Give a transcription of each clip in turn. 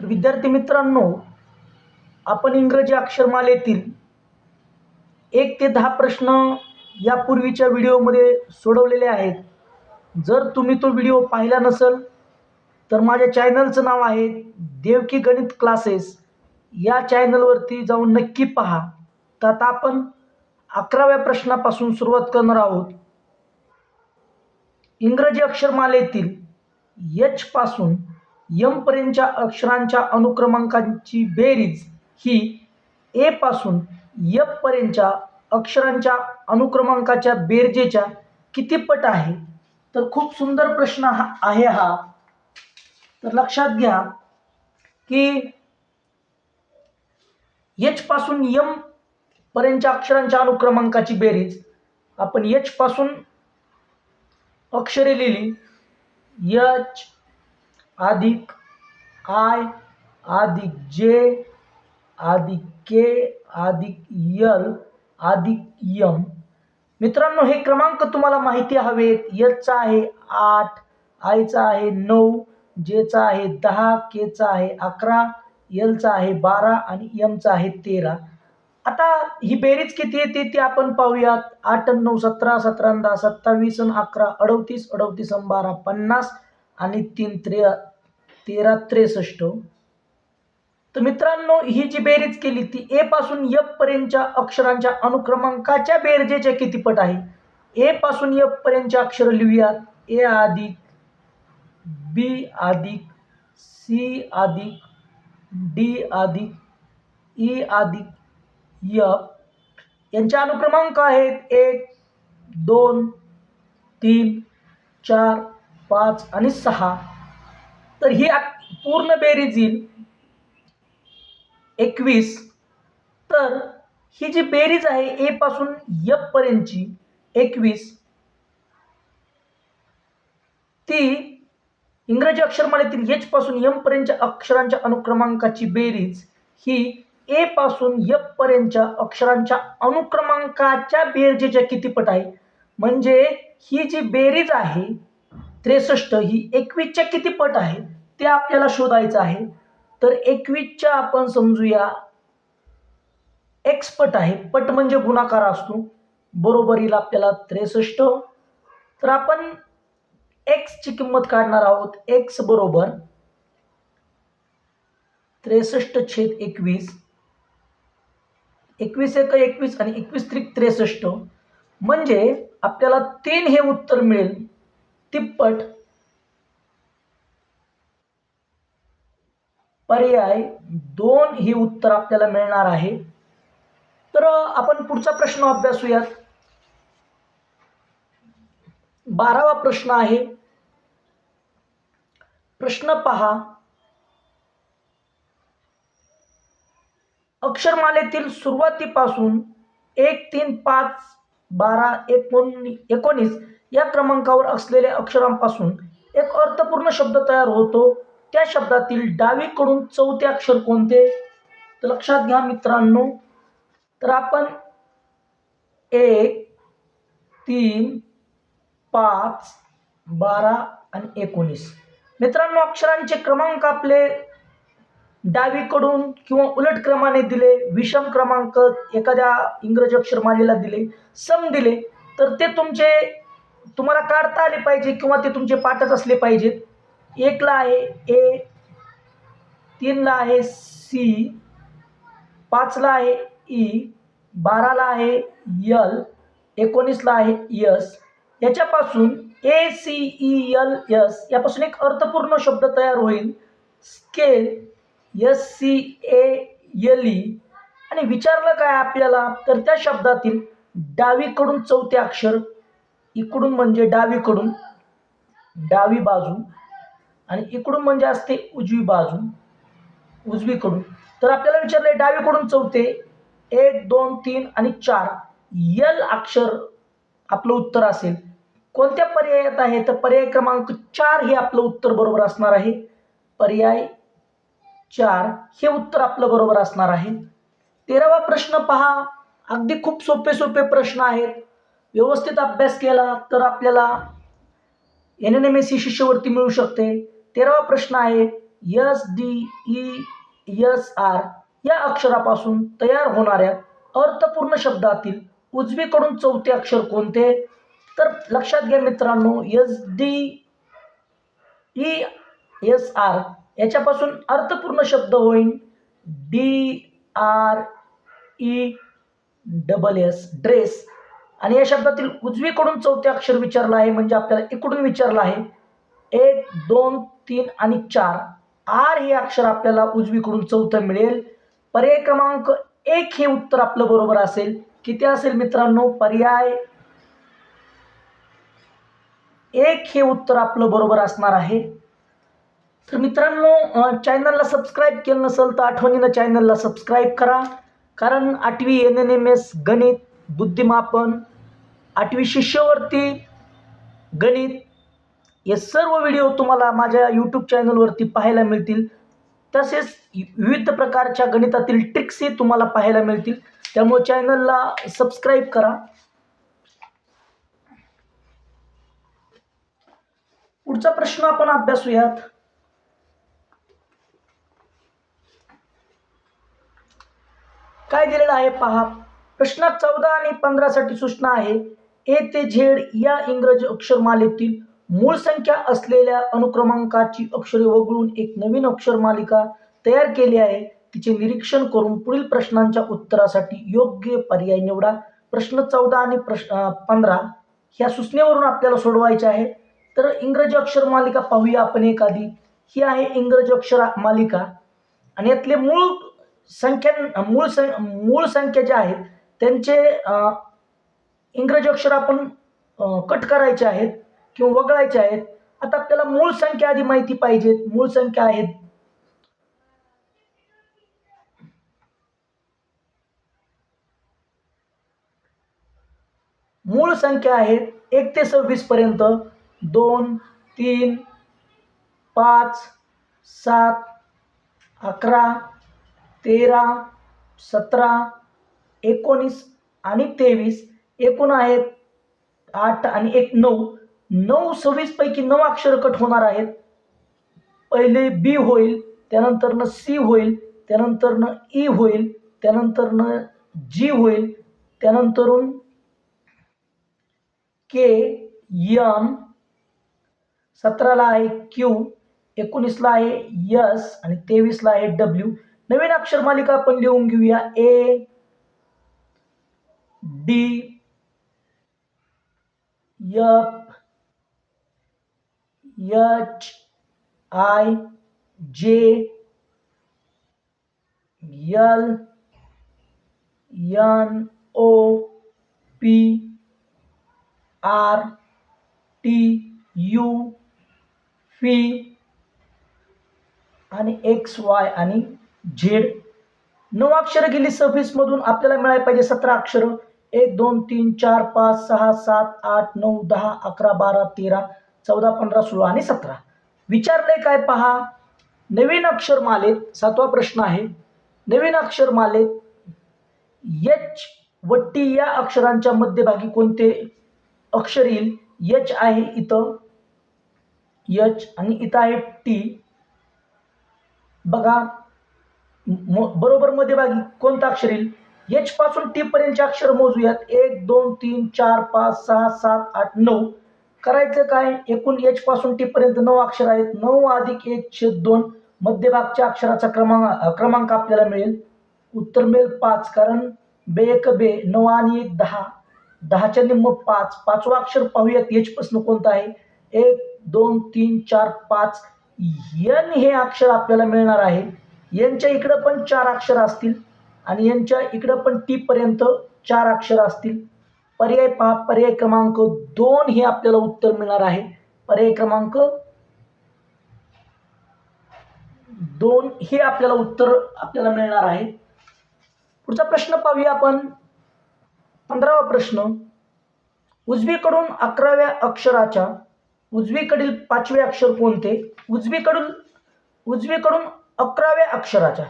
तर विद्यार्थी मित्रांनो आपण इंग्रजी अक्षरमालेतील एक ते दहा प्रश्न यापूर्वीच्या व्हिडिओमध्ये सोडवलेले आहेत. जर तुम्ही तो व्हिडिओ पाहिला नसेल तर माझ्या चॅनलचं नाव आहे देवकी गणित क्लासेस. या चॅनलवरती जाऊन नक्की पहा. तर आता आपण अकराव्या प्रश्नापासून सुरुवात करणार आहोत. इंग्रजी अक्षरमालेतील यचपासून यमपर्यंतच्या यम पर्यंतच्या अक्षरांच्या अनुक्रमांकांची बेरीज ही ए पासून यपपर्यंतच्या अक्षरांच्या अनुक्रमांकाच्या बेरजेच्या किती पट आहे? तर खूप सुंदर प्रश्न हा आहे हा. तर लक्षात घ्या की यच पासून यम पर्यंतच्या अक्षरांच्या अनुक्रमांकाची बेरीज. आपण यच पासून अक्षरे लिहिली. यच अधिक आय अधिक जे अधिक के अधिक यल अधिक यम. मित्रांनो हे क्रमांक तुम्हाला माहिती हवेत. यचचा आहे आठ आयचा आहे नऊ जेचा आहे दहा केचा आहे अकरा यलचा आहे बारा आणि यमचा आहे तेरा. आता ही बेरीज किती येते ती आपण पाहूयात. आठ नऊ सतरा सतरा दहा सत्तावीस अकरा अडतीस अडतीस बारा पन्नास आणि तीन त्रे तेरा त्रेसष्ट. तर मित्रांनो ही जी बेरीज केली ती ए पासून यप पर्यंतच्या अक्षरांच्या अनुक्रमांकाच्या बेरजेच्या किती पट आहे? ए पासून यप पर्यंतचे अक्षर लिहूयात. ए अधिक बी अधिक सी अधिक डी अधिक ई अधिक यप यांचे अनुक्रमांक आहेत एक दोन तीन चार पाच आणि सहा. तर ही पूर्ण बेरीज येईल. एकवीस. तर ही जी बेरीज आहे ए पासून यप पर्यंतची एकवीस. ती इंग्रजी अक्षरमालेतील एच पासून यम पर्यंतच्या अक्षरांच्या अनुक्रमांकाची बेरीज ही ए पासून यप पर्यंतच्या अक्षरांच्या अनुक्रमांकाच्या बेरजेच्या किती पट आहे? म्हणजे ही जी बेरीज आहे त्रेसष्ट ही एकवीसच्या किती पट आहे ते आपल्याला शोधायचं आहे. तर एकवीसच्या आपण समजूया एक्स पट आहे. पट म्हणजे गुणाकार असतो. बरोबरीला आपल्याला त्रेसष्ट. तर आपण एक्सची किंमत काढणार आहोत. एक्स बरोबर त्रेसष्ट छेद एकवीस. एकवीस एक एकवीस आणि एकवीस त्रिक त्रेसष्ट. म्हणजे आपल्याला तीन हे उत्तर मिळेल. तिप्पट. पर्याय दोन ही उत्तर आपल्याला मिळणार आहे. तर आपण पुढचा प्रश्न अभ्यासूयात. बारावा प्रश्न आहे. प्रश्न पहा. अक्षरमालेतील सुरुवातीपासून एक तीन पाच बारा एकोणी एकोणीस या क्रमांकावर असलेल्या अक्षरांपासून एक अर्थपूर्ण शब्द तयार होतो. त्या शब्दातील डावीकडून चौथे अक्षर कोणते? तर लक्षात घ्या मित्रांनो. तर आपण एक तीन पाच बारा आणि एकोणीस. मित्रांनो अक्षरांचे क्रमांक आपले डावीकडून किंवा उलट क्रमाने दिले विषम क्रमांक एखाद्या इंग्रजी अक्षरमालेला दिले सम दिले तर ते तुमचे तुम्हाला काढता आले पाहिजे किंवा ते तुमचे पाठच असले पाहिजेत. एकला आहे ए तीनला आहे सी पाचला आहे ई बाराला आहे यल एकोणीसला आहे यस याच्यापासून A C E L S यापासून एक अर्थपूर्ण शब्द तयार होईल. Scale S C A L E आणि विचारलं काय आपल्याला? तर त्या शब्दातील डावीकडून चौथे अक्षर इकडून म्हणजे डावीकडून डावी बाजू आणि इकडून म्हणजे असते उजवी बाजू उजवीकडून. तर आपल्याला विचारले डावीकडून चौथे एक दोन तीन आणि चार. यल अक्षर आपलं उत्तर असेल. कोणत्या पर्यायात आहे? तर पर्याय क्रमांक चार हे आपलं उत्तर बरोबर असणार आहे. पर्याय चार हे उत्तर आपलं बरोबर असणार आहे. तेरावा प्रश्न पहा. अगदी खूप सोपे सोपे प्रश्न आहेत. व्यवस्थित अभ्यास केला तर आपल्याला N N M S C शिष्यवृत्ती मिळू शकते. तेरावा प्रश्न आहे S D E S R या अक्षरापासून तयार होणाऱ्या अर्थपूर्ण शब्दातील उजवीकडून चौथे अक्षर कोणते? तर लक्षात घ्या मित्रांनो S D E S R याच्यापासून अर्थपूर्ण शब्द होईल D R E double S dress आणि या शब्दातील उजवीकडून चौथे अक्षर विचारलं आहे म्हणजे आपल्याला इकडून विचारलं आहे. एक दोन तीन आणि चार. आर हे अक्षर आपल्याला उजवीकडून चौथं मिळेल. पर्याय क्रमांक एक हे उत्तर आपलं बरोबर असेल. किती असेल मित्रांनो? पर्याय एक हे उत्तर आपलं बरोबर असणार आहे. तर मित्रांनो चॅनलला सबस्क्राईब केलं नसेल तर आठवणीनं चॅनलला सबस्क्राईब करा. कारण आठवी एन एन एम एस गणित बुद्धिमापन आठवी शिष्यवृत्ती गणित हे सर्व व्हिडिओ तुम्हाला माझ्या यूट्यूब चॅनलवरती पाहायला मिळतील. तसेच विविध प्रकारच्या गणितातील ट्रिक्सही तुम्हाला पाहायला मिळतील. त्यामुळे चॅनलला सबस्क्राईब करा. पुढचा प्रश्न आपण अभ्यासूयात. काय दिलेलं आहे पहा. प्रश्नात चौदा आणि पंधरासाठी सूचना आहे. ए ते झेड या इंग्रजी अक्षरमालेतील मूळ संख्या असलेल्या अनुक्रमांकाची अक्षरे वगळून एक नवीन अक्षरमालिका तयार केली आहे. तिचे निरीक्षण करून पुढील प्रश्नांच्या उत्तरासाठी योग्य पर्याय निवडा. प्रश्न चौदा आणि प्रश्न पंधरा ह्या सूचनेवरून आपल्याला सोडवायचे आहे. तर इंग्रजी अक्षर मालिका पाहूया आपण एखादी. ही आहे इंग्रजी अक्षर मालिका आणि यातले मूळ संख्या मूळ सं मूळ संख्या ज्या आहेत त्यांचे इंग्रजी अक्षर आपण कट करायचे आहेत किंवा वगळायचे आहेत. आता आपल्याला मूळ संख्या आधी माहिती पाहिजेत. मूळ संख्या आहेत. मूळ संख्या आहेत एक ते सव्वीस पर्यंत. दोन तीन पाच सात अकरा तेरा सतरा एकोणीस आणि तेवीस एकूण आहेत आठ आणि एक नऊ. नऊ सव्वीसपैकी नऊ अक्षर कट होणार आहेत. पहिले बी होईल त्यानंतरनं सी होईल त्यानंतरनं ई होईल त्यानंतरनं जी होईल त्यानंतरून के यम सतराला आहे क्यू एकोणीसला आहे यस आणि तेवीसला आहे डब्ल्यू. नवीन अक्षर मालिका आपण लिहून घेऊया. A D F H I J L N O P R T U V आणि एक्स वाय आणि झेड नऊ अक्षरं गेली सव्वीसमधून आपल्याला मिळायला पाहिजे सतरा अक्षरं. एक दोन तीन चार पाच सहा सात आठ नऊ दहा अकरा बारा तेरा चौदा पंधरा सोळा आणि सतरा. विचारले काय पहा? नवीन अक्षरमालेत सातवा प्रश्न आहे. नवीन अक्षरमालेत यच व टी या अक्षरांच्या मध्यभागी कोणते अक्षर येईल? यच आहे इथं. यच आणि इथं आहे टी बघा बरोबर मध्यभागी कोणतं अक्षर येईल? एच पासून टी पर्यंतचे अक्षर मोजूयात. एक दोन तीन चार पाच सहा सात आठ नऊ. करायचं काय? एकूण एच पासून टी पर्यंत नऊ अक्षर आहेत. नऊ अधिक एक छेद दोन. मध्यभागच्या अक्षराचा क्रमांक क्रमांक आपल्याला मिळेल. उत्तर मिळेल पाच कारण बे एक बे नऊ आणि एक दहा. दहाच्या निम्म पाच. पाचवा अक्षर पाहूयात. एच पासून कोणतं आहे? एक दोन तीन चार पाच. यन हे अक्षर आपल्याला मिळणार आहे. यांच्या इकडं पण चार अक्षर असतील. आणि यांच्या इकडं पण टी पर्यंत चार अक्षर असतील. पर्याय पहा पर्याय क्रमांक दोन हे आपल्याला उत्तर मिळणार आहे. पर्याय क्रमांक दोन हे आपल्याला उत्तर आपल्याला मिळणार आहे. पुढचा प्रश्न पाहूया आपण. पंधरावा प्रश्न. उजवीकडून अकराव्या अक्षराच्या उजवीकडील पाचवे अक्षर कोणते? उजवीकडून उजवीकडून अकराव्या अक्षराच्या.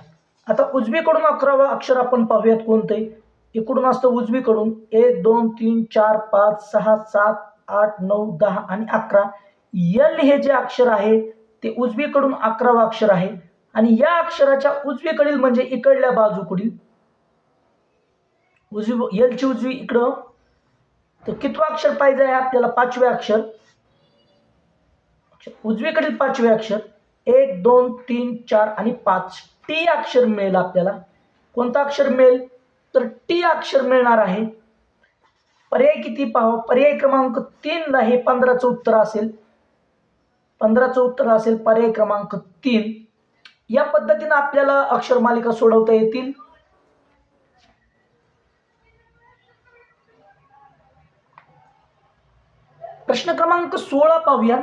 आता उजवीकडून अकरावा अक्षर आपण पाहूयात कोणते? इकडून असतं उजवीकडून. एक दोन तीन चार पाच सहा सात आठ नऊ दहा आणि अकरा. यल हे जे अक्षर आहे ते उजवीकडून अकरावं अक्षर आहे. आणि या अक्षराच्या उजवीकडील म्हणजे इकडल्या बाजूकडील. उजवी एलची उजवी इकडं. तर कितवं अक्षर पाहिजे आहे आपल्याला? पाचवे अक्षर. उजवीकडील पाचवे अक्षर. एक दोन तीन चार आणि पाच. टी अक्षर मिळेल आपल्याला. कोणता अक्षर मिळेल? तर टी अक्षर मिळणार आहे. पर्याय किती पाहावं? पर्याय क्रमांक तीनला हे पंधराचं उत्तर असेल. पंधराचं उत्तर असेल पर्याय क्रमांक तीन. या पद्धतीनं आपल्याला अक्षर मालिका सोडवता येतील. प्रश्न क्रमांक सोळा पाहूया.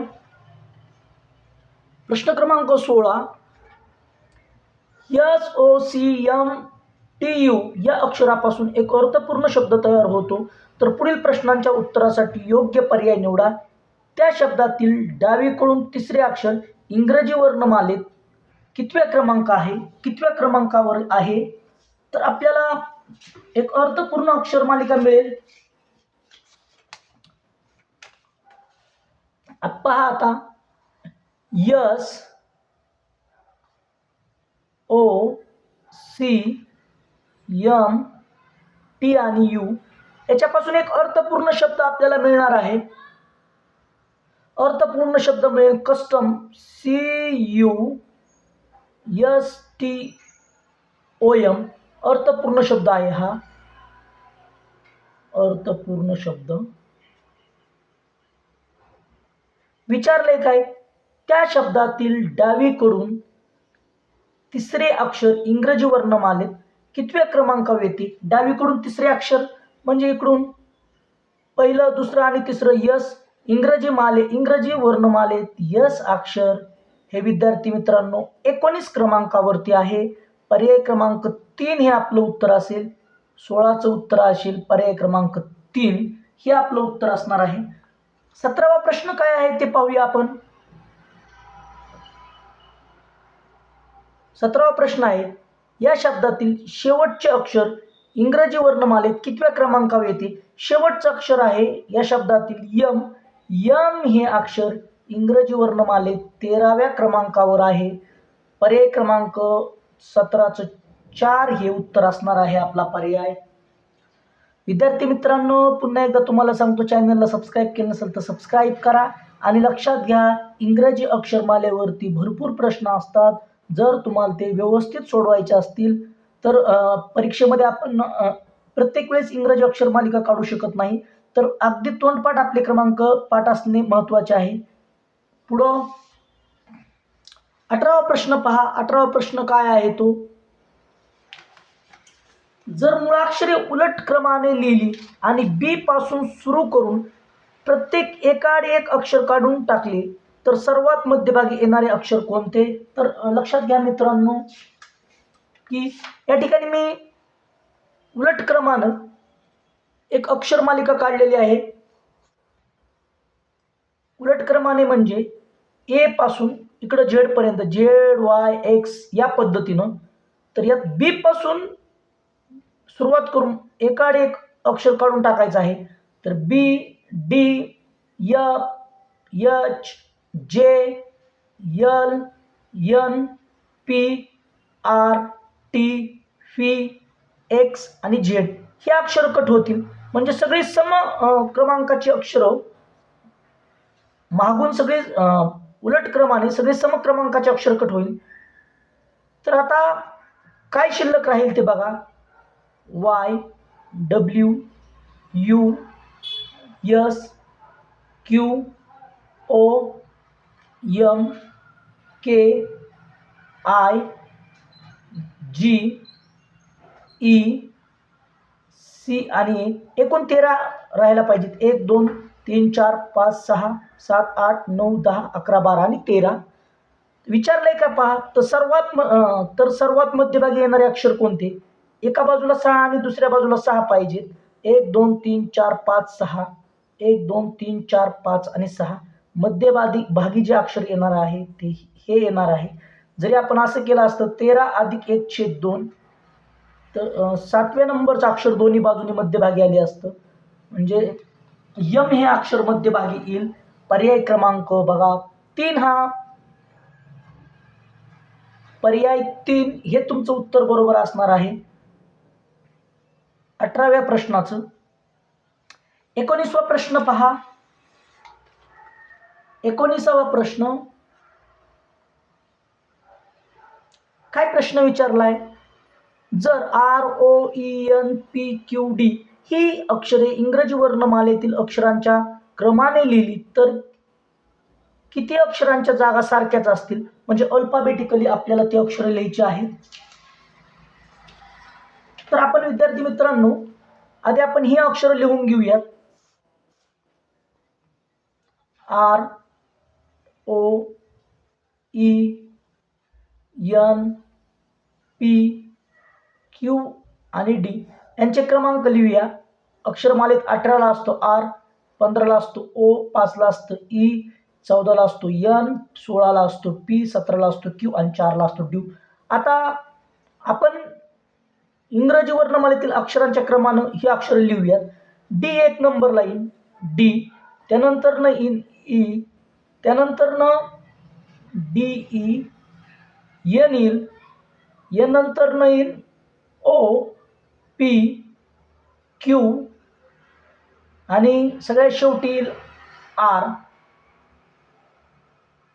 प्रश्न क्रमांक सोळा. S O C M T U या अक्षरापासून एक अर्थपूर्ण शब्द तयार होतो. तर पुढील प्रश्नांच्या उत्तरासाठी योग्य पर्याय निवडा. त्या शब्दातील डावीकडून तिसरे अक्षर इंग्रजी वर्णमालेत. कितव्या क्रमांक आहे? कितव्या क्रमांकावर आहे? तर आपल्याला एक अर्थपूर्ण अक्षर मालिका मिळेल. पहा आता. S O C M T आणि यू याच्यापासून एक अर्थपूर्ण शब्द आपल्याला मिळणार आहे. अर्थपूर्ण शब्द मिळेल custom C U S T O M अर्थपूर्ण शब्द आहे हा. अर्थपूर्ण शब्द. विचारले काय? त्या शब्दातील डावीकडून तिसरे अक्षर इंग्रजी वर्णमालेत कितव्या क्रमांकावर येते डावीकडून तिसरे अक्षर म्हणजे इकडून. पहिलं दुसरं आणि तिसरं यस. इंग्रजी माले इंग्रजी वर्णमालेत यस अक्षर. हे विद्यार्थी मित्रांनो एकोणीस क्रमांकावरती आहे. पर्याय क्रमांक तीन हे आपलं उत्तर असेल. सोळाचं उत्तर असेल पर्याय क्रमांक तीन हे आपलं उत्तर असणार आहे. सतरावा प्रश्न काय आहे ते पाहूया आपण. सतरावा प्रश्न आहे. या शब्दातील शेवटचे अक्षर इंग्रजी वर्णमालेत कितव्या क्रमांकावर येते शेवटचं अक्षर आहे या शब्दातील यम. यम हे अक्षर इंग्रजी वर्णमालेत तेराव्या क्रमांकावर आहे. पर्याय क्रमांक सतराचं चार हे उत्तर असणार आहे आपला पर्याय. विद्यार्थी मित्रांनो पुन्हा एकदा तुम्हाला सांगतो चॅनलला सबस्क्राईब केलं नसेल तर सबस्क्राईब करा आणि लक्षात घ्या इंग्रजी अक्षरमालेवरती भरपूर प्रश्न असतात. जर तुम्हाला ते व्यवस्थित सोडवायचे असतील तर परीक्षेमध्ये आपण प्रत्येक वेळेस इंग्रजी अक्षर मालिका काढू शकत नाही. तर अगदी तोंडपाठ आपले क्रमांक पाठ असणे महत्त्वाचे आहे. पुढं अठरावा प्रश्न पहा. अठरावा प्रश्न काय आहे तो? जर मुळाक्षरे उलट क्रमाने लिहिली आणि बी पासून सुरू करून प्रत्येक एकाड एक अक्षर काढून टाकले तर सर्वात मध्यभागी येणारे अक्षर कोणते? तर लक्षात घ्या मित्रांनो की या ठिकाणी मी उलट क्रमानं एक अक्षर मालिका काढलेली आहे. उलट क्रमाने म्हणजे ए पासून इकडं झेड पर्यंत झेड वाय एक्स या पद्धतीनं. तर यात बी पासून सुरुवात करून एकाड एक अक्षर काढून टाकायचं आहे. तर B D F H J L N P R T V X आणि झेड हे अक्षर कट होतील. म्हणजे सगळी सम क्रमांकाची अक्षरं मागून सगळे उलट क्रमाने सगळे समक्रमांकाचे अक्षर कट होईल. तर आता काय शिल्लक राहील ते बघा. Y W U S Q O M K I G E C आणि एकूण तेरा राहायला पाहिजेत. एक दोन तीन चार पाच सहा सात आठ नऊ दहा अकरा बारा आणि तेरा. विचारलंय का पहा तर सर्वात म तर सर्वात मध्यभागी येणारे अक्षर कोणते? एका बाजूला सहा आणि दुसऱ्या बाजूला सहा पाहिजेत. एक दोन तीन चार पाच सहा. एक दोन तीन चार पाच आणि सहा. मध्यभागी भागी जे अक्षर येणार आहे ते हे येणार आहे. जरी आपण असं केलं असतं तेरा अधिक एक छेद दोन तर सातव्या नंबरचं अक्षर दोन्ही बाजूने मध्यभागी आले असतं. म्हणजे यम हे अक्षर मध्यभागी येईल. पर्याय क्रमांक बघा तीन हा. पर्याय तीन हे तुमचं उत्तर बरोबर असणार आहे. अठराव्या प्रश्नाचं. एकोणीसवा प्रश्न पहा. एकोणीसावा प्रश्न. काय प्रश्न विचारलाय? जर R O E N P Q D ही अक्षरे इंग्रजी वर्णमालेतील अक्षरांच्या क्रमाने लिहिली तर किती अक्षरांच्या जागा सारख्याच असतील? म्हणजे अल्फाबेटिकली आपल्याला ती अक्षरे लिहायची आहेत. तर आपण विद्यार्थी मित्रांनो आधी आपण ही अक्षरं लिहून घेऊयात. R O E N P Q आणि डी यांचे क्रमांक लिहूया. अक्षरमालेत अठराला असतो आर पंधराला असतो ओ पाचला असतं ई e, चौदाला असतो यन सोळाला असतो पी सतराला असतो क्यू आणि चारला असतो ड्यू आता आपण इंग्रजी वर्णमालेतील अक्षरांच्या क्रमानं ही अक्षरं लिहूयात. डी एक नंबरला येईन डी त्यानंतरनं इन ई त्यानंतरनं e, e e D E N येईल एन नंतरनं येईल ओ पी क्यू आणि सगळ्यात शेवटी येईल R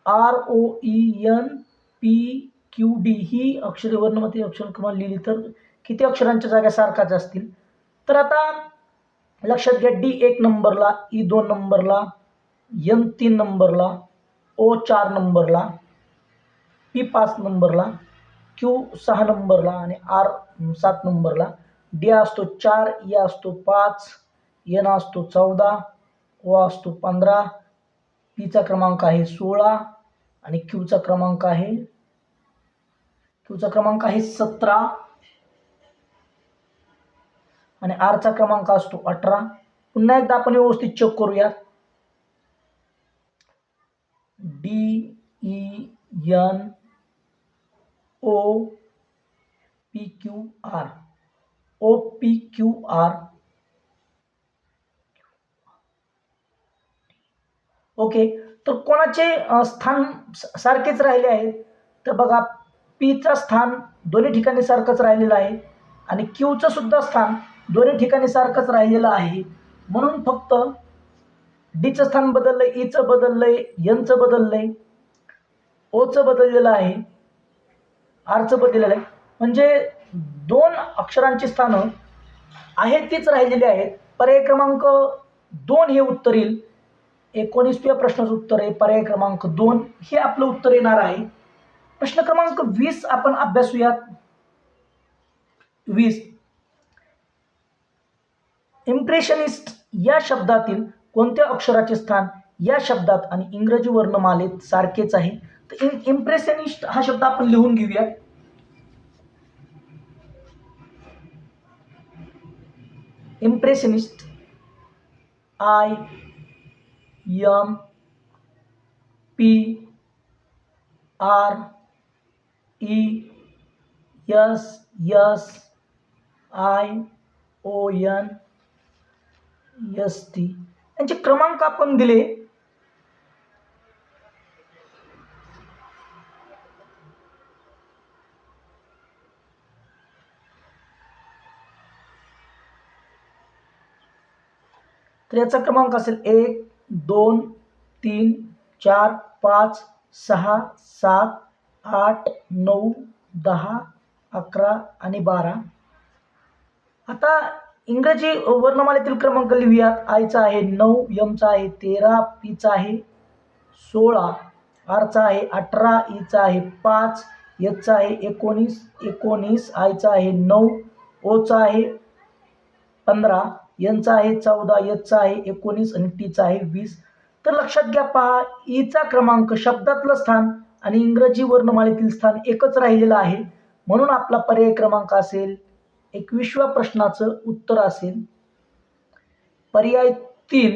R O E N P Q D ही अक्षरे वर्णमती अक्षर क्रमांक लिहिली तर किती अक्षरांच्या जागा सारखाच असतील? तर आता लक्षात घ्या डी एक नंबरला ई दोन नंबरला एन तीन नंबरला ओ चार नंबरला पी पाच नंबरला क्यू सहा नंबरला आणि आर सात नंबरला. डी असतो चार ई असतो पाच एन असतो चौदा ओ असतो पंधरा पीचा क्रमांक आहे सोळा आणि क्यूचा क्रमांक आहे क्यूचा क्रमांक आहे सतरा आणि आरचा क्रमांक असतो अठरा. पुन्हा एकदा आपण व्यवस्थित चेक करूया D E N O P Q R O P Q R okay तर कोणाचे स्थान सारखेच राहिले आहे? तर बघा पीचं स्थान दोन्ही ठिकाणी सारखंच राहिलेलं आहे आणि क्यूचं सुद्धा स्थान दोन्ही ठिकाणी सारखंच राहिलेलं आहे. म्हणून फक्त डीचं स्थान बदललंय ईचं बदललंय एनचं बदललंय ओचं बदललेलं आहे आरचं बदललेलं आहे. म्हणजे दोन अक्षरांची स्थानं आहेत तीच राहिलेली आहेत. पर्याय क्रमांक दोन हे उत्तर येईल. एकोणीसव्या प्रश्नाचं उत्तर आहे. पर्याय क्रमांक दोन हे आपलं उत्तर येणार आहे. प्रश्न क्रमांक वीस आपण अभ्यासूयात वीस. इम्प्रेशनिस्ट या शब्दातील कोणत्या अक्षराचे स्थान या शब्दात आणि इंग्रजी वर्णमालेत सारखेच आहे? तर इन इम्प्रेशनिस्ट हा शब्द आपण लिहून घेऊया impressionist I M P R E S S I O N S T त्यांचे क्रमांक आपण दिले. तर याचा क्रमांक असेल एक दोन तीन चार पाच सहा सात आठ नऊ दहा अकरा आणि बारा. आता इंग्रजी वर्णमालेतील क्रमांक लिहूयात. आयचा आहे नऊ यमचा आहे तेरा पीचा आहे सोळा आरचा आहे अठरा ईचा आहे पाच यचा आहे एकोणीस एकोणीस आयचा आहे नऊ ओचा आहे पंधरा यांचा आहे चौदा यचा आहे एकोणीस आणि टीचा आहे वीस. तर लक्षात घ्या पहा ईचा क्रमांक शब्दातलं स्थान आणि इंग्रजी वर्णमालेतील स्थान एकच राहिलेलं आहे. म्हणून आपला पर्याय क्रमांक असेल एकविसव्या प्रश्नाचं उत्तर असेल. पर्याय तीन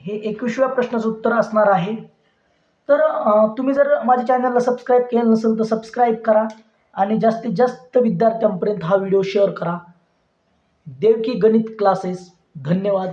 हे एकविसव्या प्रश्नाचं उत्तर असणार आहे. तर तुम्ही जर माझ्या चॅनलला सबस्क्राईब केलं नसेल तर सबस्क्राईब करा आणि जास्तीत जास्त विद्यार्थ्यांपर्यंत हा व्हिडिओ शेअर करा. देवकी गणित क्लासेस. धन्यवाद.